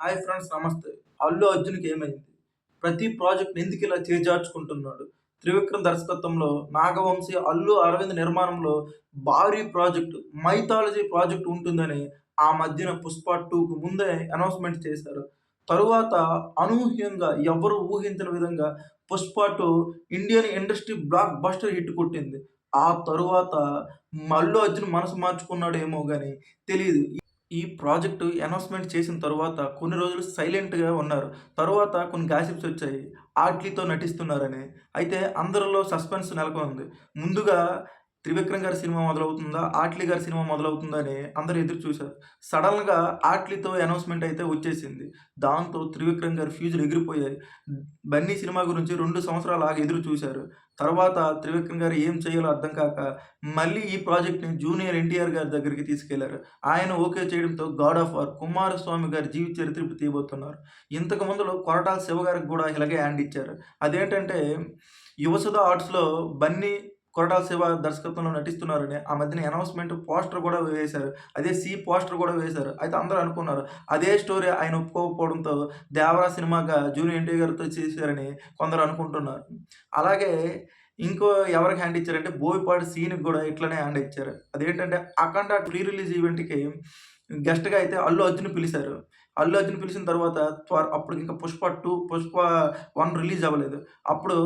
Hi friends నమస్తే. అల్లు అర్జున్కి ఏమైంది? ప్రతి ప్రాజెక్ట్ ఎందుకు ఇలా చేజార్చుకుంటున్నాడు? త్రివిక్రమ్ దర్శకత్వంలో నాగవంశీ అల్లు అరవింద్ నిర్మాణంలో భారీ ప్రాజెక్టు మైథాలజీ ప్రాజెక్ట్ ఉంటుందని ఆ మధ్యన పుష్ప టూకు ముందే అనౌన్స్మెంట్ చేశారు. తరువాత అనూహ్యంగా ఎవరు ఊహించిన విధంగా Pushpa two Indian industry blockbuster hit కొట్టింది. ఆ తరువాత అల్లు అర్జున్ మనసు మార్చుకున్నాడేమో కానీ తెలియదు ఈ ప్రాజెక్టు అనౌన్స్మెంట్ చేసిన తర్వాత కొన్ని రోజులు సైలెంట్గా ఉన్నారు. తర్వాత కొన్ని గాసిప్స్ వచ్చాయి. ఆట్లీతో నటిస్తున్నారని. అయితే అందరిలో సస్పెన్స్ నెలకొంది. ముందుగా త్రివిక్రమ్ గారి సినిమా మొదలవుతుందా? ఆట్లీ గారి సినిమా మొదలవుతుందా అని అందరూ ఎదురు చూశారు. సడన్గా ఆట్లీతో అనౌన్స్మెంట్ అయితే వచ్చేసింది. దాంతో త్రివిక్రమ్ గారి ఫ్యూజులు ఎగిరిపోయాయి. బన్నీ సినిమా గురించి రెండు సంవత్సరాలు ఆగి ఎదురు చూశారు. తర్వాత త్రివిక్రమ్ గారు ఏం చేయాలో అర్థం కాక మళ్ళీ ఈ ప్రాజెక్ట్ని జూనియర్ ఎన్టీఆర్ గారి దగ్గరికి తీసుకెళ్ళారు. ఆయన ఓకే చేయడంతో గాడ్ ఆఫ్ వార్ కుమారస్వామి గారి జీవిత చరిత్ర ఇప్పుడు తీయబోతున్నారు. ఇంతకు ముందులో కొరటాల శివ గారికి కూడా ఇలాగే హ్యాండ్ ఇచ్చారు. అదేంటంటే యువసుధ ఆర్ట్స్లో బన్నీ కొరటాల శివ దర్శకత్వంలో నటిస్తున్నారని ఆ మధ్యన అనౌన్స్మెంట్ పోస్టర్ కూడా వేశారు. అదే సి పోస్టర్ కూడా వేశారు. అయితే అందరూ అనుకున్నారు అదే స్టోరీ ఆయన ఒప్పుకోకపోవడంతో దేవరా సినిమాగా జూనియర్ ఎన్టీ గారితో చేశారని కొందరు అనుకుంటున్నారు. అలాగే ఇంకో ఎవరికి హ్యాండ్ ఇచ్చారంటే బోయపాటి సీన్కి కూడా ఇట్లనే హ్యాండ్ ఇచ్చారు. అదేంటంటే అఖండ ప్రీ రిలీజ్ ఈవెంట్కి గెస్ట్గా అయితే అల్లు అర్జున్ పిలిచారు. అల్లు అర్జున్ పిలిచిన తర్వాత త్వర అప్పుడు ఇంకా Pushpa two Pushpa one release అవ్వలేదు. అప్పుడు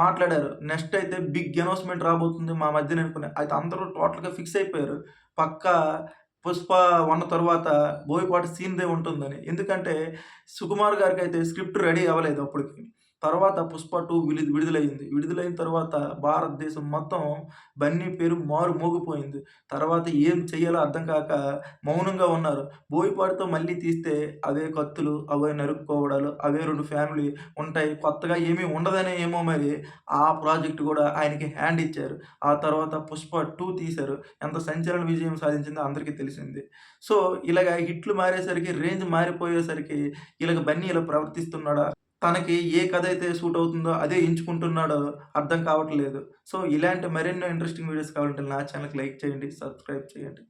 మాట్లాడారు నెక్స్ట్ అయితే బిగ్ అనౌన్స్మెంట్ రాబోతుంది మా మధ్యన అనుకునే. అయితే అందరూ టోటల్గా ఫిక్స్ అయిపోయారు. పక్క పుష్ప వన్ తర్వాత బోయపాటి సీన్దే ఉంటుందని. ఎందుకంటే సుకుమార్ గారికి అయితే స్క్రిప్ట్ రెడీ అవ్వలేదు అప్పటికి. తర్వాత పుష్ప టూ విడి విడుదలైంది. విడుదలైన తర్వాత భారతదేశం మొత్తం బన్నీ పేరు మారు మోగిపోయింది. తర్వాత ఏం చేయాలో అర్థం కాక మౌనంగా ఉన్నారు. బోయిపాటితో మళ్ళీ తీస్తే అవే కత్తులు అవే నరుక్కోవడాలు అవే రెండు ఫ్యామిలీ ఉంటాయి. కొత్తగా ఏమీ ఉండదనే ఏమో మరి ఆ ప్రాజెక్ట్ కూడా ఆయనకి హ్యాండ్ ఇచ్చారు. ఆ తర్వాత పుష్ప టూ తీశారు. ఎంత సంచలన విజయం సాధించిందో అందరికీ తెలిసింది. సో ఇలాగ హిట్లు మారేసరికి రేంజ్ మారిపోయేసరికి ఇలాగ బన్నీ ఇలా ప్రవర్తిస్తున్నాడా? తనకి ఏ కథ అయితే సూట్ అవుతుందో అదే ఎంచుకుంటున్నాడో అర్థం కావట్లేదు. సో ఇలాంటి మరెన్నో ఇంట్రెస్టింగ్ వీడియోస్ కావాలంటే నా ఛానల్కి లైక్ చేయండి సబ్స్క్రైబ్ చేయండి.